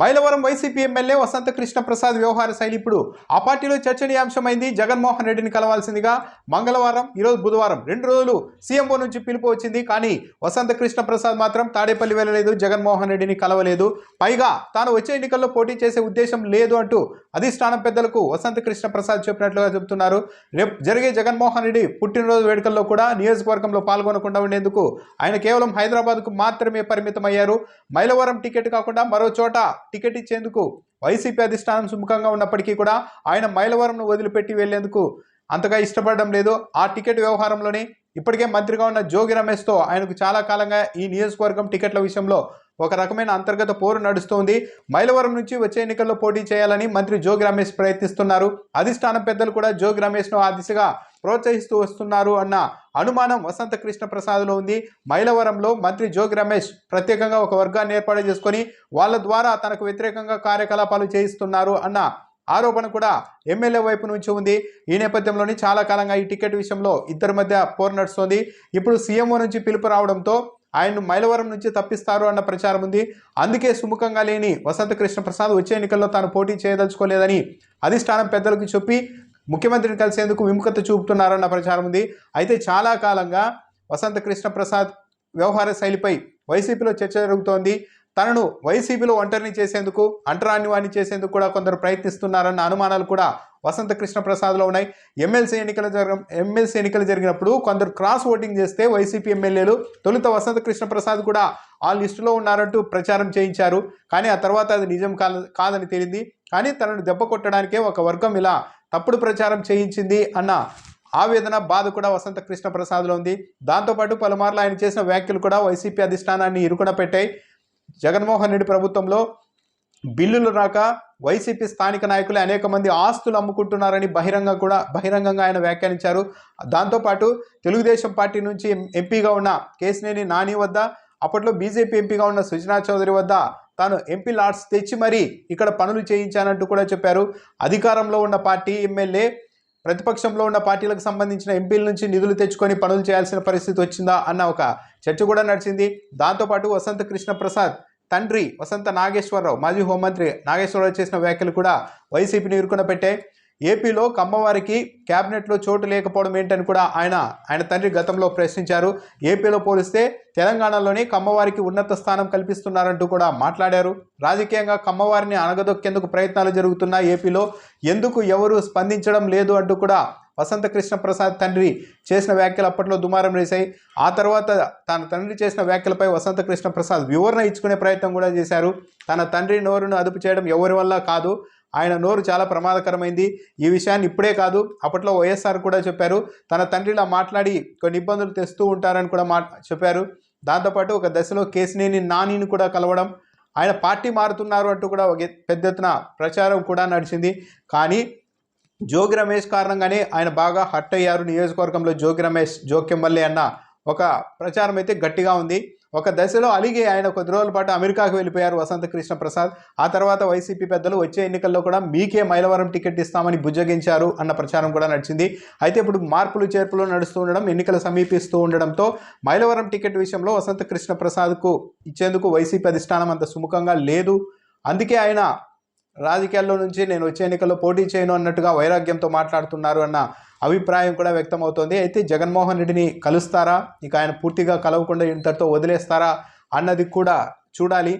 Mylavaram YCP MLA Vasantha Krishnaprasad వ్యవహార శైలి ఇప్పుడు ఆ పార్టీలో చర్చనీయాంశమైంది జగన్మోహన్ రెడ్డిని కలవాల్సిందిగా మంగళవారం ఈరోజు బుధవారం రెండు రోజులు సీఎంఓ నుంచి పిలుపు వచ్చింది. కానీ వసంత కృష్ణప్రసాద్ మాత్రం తాడేపల్లి వెళ్ళలేదు జగన్మోహన్ రెడ్డిని కలవలేదు. పైగా తాను వచ్చే ఎన్నికల్లో పోటీ చేసే ఉద్దేశం లేదు అంటూ అధిష్టానం పెద్దలకు వసంత కృష్ణ ప్రసాద్ చెప్పినట్లుగా చెబుతున్నారు. రేపు జరిగే జగన్మోహన్ రెడ్డి పుట్టినరోజు వేడుకల్లో కూడా నియోజకవర్గంలో పాల్గొనకుండా ఉండేందుకు ఆయన కేవలం హైదరాబాద్కు మాత్రమే పరిమితమయ్యారు. మైలవరం టికెట్ కాకుండా మరో చోట టికెట్ ఇచ్చేందుకు వైసీపీ అధిష్టానం సుముఖంగా ఉన్నప్పటికీ కూడా ఆయన మైలవరంను వదిలిపెట్టి వెళ్ళేందుకు అంతగా ఇష్టపడడం లేదు. ఆ టికెట్ వ్యవహారంలోనే ఇప్పటికే మంత్రిగా ఉన్న జోగి రమేష్తో ఆయనకు చాలా కాలంగా ఈ నియోజకవర్గం టికెట్ల విషయంలో ఒక రకమైన అంతర్గత పోరు నడుస్తోంది. మైలవరం నుంచి వచ్చే ఎన్నికల్లో పోటీ చేయాలని మంత్రి జోగి రమేష్ ప్రయత్నిస్తున్నారు. అధిష్టానం పెద్దలు కూడా జోగి రమేష్ను ఆ దిశగా ప్రోత్సహిస్తూ వస్తున్నారు అన్న అనుమానం వసంత కృష్ణ ప్రసాద్లో ఉంది. మైలవరంలో మంత్రి జోగి రమేష్ ప్రత్యేకంగా ఒక వర్గాన్ని ఏర్పాటు చేసుకొని వాళ్ళ ద్వారా తనకు వ్యతిరేకంగా కార్యకలాపాలు చేయిస్తున్నారు అన్న ఆరోపణ కూడా ఎమ్మెల్యే వైపు నుంచి ఉంది. ఈ నేపథ్యంలోని చాలా కాలంగా ఈ టికెట్ విషయంలో ఇద్దరి మధ్య పోరు నడుస్తోంది. ఇప్పుడు సీఎంఓ నుంచి పిలుపు రావడంతో ఆయన్ను మైలవరం నుంచి తప్పిస్తారు అన్న ప్రచారం ఉంది. అందుకే సుముఖంగా లేని వసంత కృష్ణ ప్రసాద్ వచ్చే ఎన్నికల్లో తాను పోటీ చేయదలుచుకోలేదని అధిష్టానం పెద్దలకు చెప్పి ముఖ్యమంత్రిని కలిసేందుకు విముఖత చూపుతున్నారన్న ప్రచారం ఉంది. అయితే చాలా కాలంగా వసంత కృష్ణ ప్రసాద్ వ్యవహార శైలిపై వైసీపీలో చర్చ జరుగుతోంది. తనను వైసీపీలో ఒంటరిని చేసేందుకు అంటరాని వాణ్ణి చేసేందుకు కూడా కొందరు ప్రయత్నిస్తున్నారన్న అనుమానాలు కూడా వసంత కృష్ణ ప్రసాద్లో ఉన్నాయి. ఎమ్మెల్సీ ఎన్నికలు జరగ ఎమ్మెల్సీ ఎన్నికలు జరిగినప్పుడు కొందరు క్రాస్ ఓటింగ్ చేస్తే వైసీపీ ఎమ్మెల్యేలు తొలుత వసంత కృష్ణ ప్రసాద్ కూడా ఆ లిస్టులో ఉన్నారంటూ ప్రచారం చేయించారు. కానీ ఆ తర్వాత అది నిజం కాదని తేలింది. కానీ తనను దెబ్బ కొట్టడానికే ఒక వర్గం ఇలా తప్పుడు ప్రచారం చేయించింది అన్న ఆవేదన బాధ కూడా వసంత కృష్ణ ప్రసాద్లో ఉంది దాంతోపాటు పలుమార్లు ఆయన చేసిన వ్యాఖ్యలు కూడా వైసీపీ అధిష్టానాన్ని ఇరుకున పెట్టాయి. జగన్మోహన్ రెడ్డి ప్రభుత్వంలో బిల్లులు రాక వైసీపీ స్థానిక నాయకులు అనేక మంది ఆస్తులు అమ్ముకుంటున్నారని బహిరంగ కూడా బహిరంగంగా ఆయన వ్యాఖ్యానించారు. దాంతోపాటు తెలుగుదేశం పార్టీ నుంచి ఎంపీగా ఉన్న కేసినేని నాని వద్ద అప్పట్లో బీజేపీ ఎంపీగా ఉన్న సుజనా చౌదరి వద్ద తాను ఎంపీ లాట్స్ తెచ్చి మరీ ఇక్కడ పనులు చేయించానంటూ కూడా చెప్పారు. అధికారంలో ఉన్న పార్టీ ఎమ్మెల్యే ప్రతిపక్షంలో ఉన్న పార్టీలకు సంబంధించిన ఎంపీల నుంచి నిధులు తెచ్చుకొని పనులు చేయాల్సిన పరిస్థితి వచ్చిందా అన్న ఒక చర్చ కూడా నడిచింది. దాంతోపాటు వసంత కృష్ణ ప్రసాద్ తండ్రి వసంత నాగేశ్వరరావు మాజీ హోంమంత్రి నాగేశ్వరరావు చేసిన వ్యాఖ్యలు కూడా వైసీపీని ఇరుకున పెట్టే. ఏపీలో కమ్మవారికి క్యాబినెట్లో చోటు లేకపోవడం ఏంటని కూడా ఆయన ఆయన తండ్రి గతంలో ప్రశ్నించారు. ఏపీలో పోలిస్తే తెలంగాణలోనే కమ్మవారికి ఉన్నత స్థానం కల్పిస్తున్నారంటూ కూడా మాట్లాడారు. రాజకీయంగా కమ్మవారిని అణగదొక్కేందుకు ప్రయత్నాలు జరుగుతున్న ఏపీలో. ఎందుకు ఎవరు స్పందించడం లేదు అంటూ కూడా వసంత కృష్ణ ప్రసాద్ తండ్రి చేసిన వ్యాఖ్యలు అప్పట్లో దుమారం రేసాయి ఆ తర్వాత తన తండ్రి చేసిన వ్యాఖ్యలపై వసంత కృష్ణ ప్రసాద్ వివరణ ఇచ్చుకునే ప్రయత్నం కూడా చేశారు. తన తండ్రి నోరును అదుపు చేయడం ఎవరి వల్ల కాదు. ఆయన నోరు చాలా ప్రమాదకరమైంది. ఈ విషయాన్ని ఇప్పుడే కాదు అప్పట్లో వైఎస్ఆర్ కూడా చెప్పారు. తన తండ్రిలా మాట్లాడి కొన్ని ఇబ్బందులు తెస్తూ ఉంటారని కూడా మా చెప్పారు. దాంతోపాటు ఒక దశలో కేసినేని నానిని కూడా కలవడం ఆయన పార్టీ మారుతున్నారు అంటూ కూడా ఒక పెద్ద ఎత్తున ప్రచారం కూడా నడిచింది. కానీ జోగి రమేష్ కారణంగానే ఆయన బాగా హట్ అయ్యారు. నియోజకవర్గంలో జోగి రమేష్ జోక్యం వల్లే అన్న ఒక ప్రచారం అయితే గట్టిగా ఉంది. ఒక దశలో అలిగి ఆయన కొద్ది రోజుల పాటు అమెరికాకు వెళ్ళిపోయారు వసంత కృష్ణ ప్రసాద్ ఆ తర్వాత వైసీపీ పెద్దలు వచ్చే ఎన్నికల్లో కూడా మీకే మైలవరం టికెట్ ఇస్తామని బుజ్జగించారు అన్న ప్రచారం కూడా నడిచింది. అయితే ఇప్పుడు మార్పులు చేర్పులు నడుస్తూ ఉండడం ఎన్నికలు సమీపిస్తూ ఉండడంతో మైలవరం టికెట్ విషయంలో వసంత కృష్ణ ప్రసాద్కు ఇచ్చేందుకు వైసీపీ అధిష్టానం అంత సుముఖంగా లేదు. అందుకే ఆయన రాజకీయాల్లో నుంచి నేను వచ్చే ఎన్నికల్లో పోటీ చేయను అన్నట్టుగా వైరాగ్యంతో మాట్లాడుతున్నారు అన్న అభిప్రాయం కూడా వ్యక్తమవుతోంది. అయితే జగన్మోహన్ రెడ్డిని కలుస్తారా? ఇక ఆయన పూర్తిగా కలవకుండా ఇంతటితో వదిలేస్తారా? అన్నది కూడా చూడాలి.